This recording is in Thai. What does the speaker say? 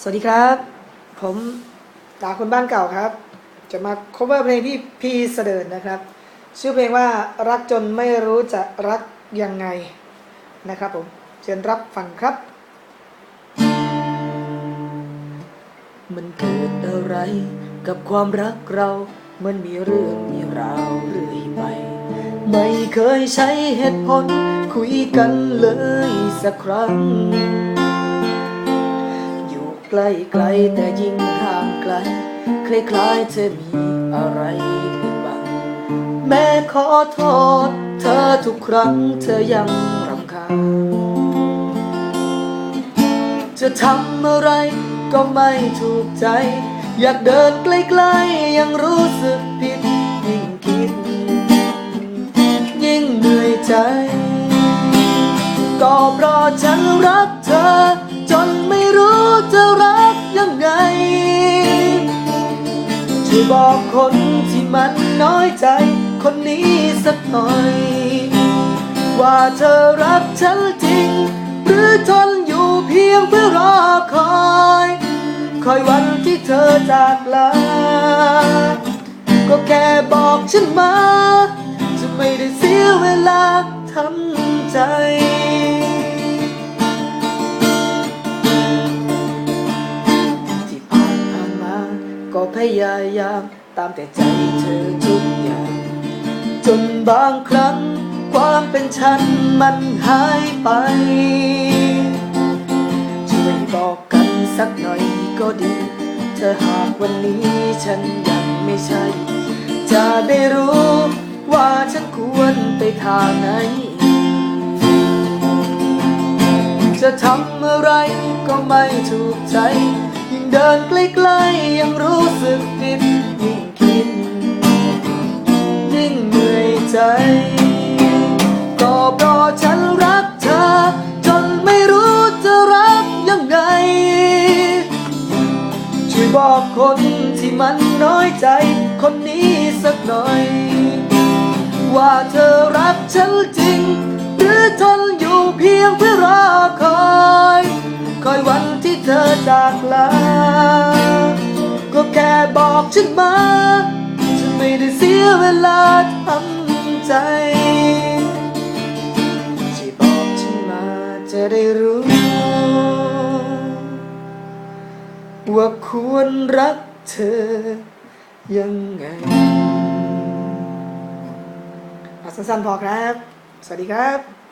สวัสดีครับ ผมตาคนบ้านเก่าครับ จะมา cover เพลงที่พีเสดิร์ดนะครับ ชื่อเพลงว่ารักจนไม่รู้จะรักยังไงนะครับผมเชิญรับฟังครับ มันเกิดอะไรกับความรักเรา มันมีเรื่องมีราวเรื่อยไป ไม่เคยใช้เหตุผลคุยกันเลยสักครั้ง อยู่ใกลแต่ยิ่งห่างไกล คล้ายๆเธอมีอะไรปิดบัง แม้ขอโทษเธอทุกครั้งเธอยังรำคาญจะทำอะไรก็ไม่ถูกใจ อยากเดินใกล้ๆยังรู้สึกผิดยิ่งคิด ยิ่งเหนื่อยใจ ก็เพราะฉันรักเธอจนไม่รู้ ช่วยบอกคนที่มันน้อยใจ คนนี้สักหน่อย ว่าเธอรักฉันจริง หรือทนอยู่เพียงเพื่อรอคอย คอยวันที่เธอจากลา ก็แค่บอกฉันมา ก็พยายามตามแต่ใจเธอทุกอย่าง จนบางครั้งความเป็นฉันมันหายไป ช่วยบอกกันสักหน่อยก็ดี เธอหากวันนี้ฉันยังไม่ใช่ จะได้รู้ว่าฉันควรไปทางไหน จะทำอะไรก็ไม่ถูกใจ เดินใกล้ๆยังรู้สึกผิดยิ่งคิดยิ่งเหนื่อยใจ ก็เพราะฉันรักเธอ จนไม่รู้จะรักยังไง ช่วยบอกคนที่มันน้อยใจ คนนี้สักหน่อย ว่าเธอรักฉัน วันที่เธอจากลา ก็แค่บอกฉันมาจะไม่ได้เสียเวลาทำใจช่บอกฉันมาจะได้รู้ ว่าควรรักเธอยังไงเอาสั้นๆพอครับ สวัสดีครับ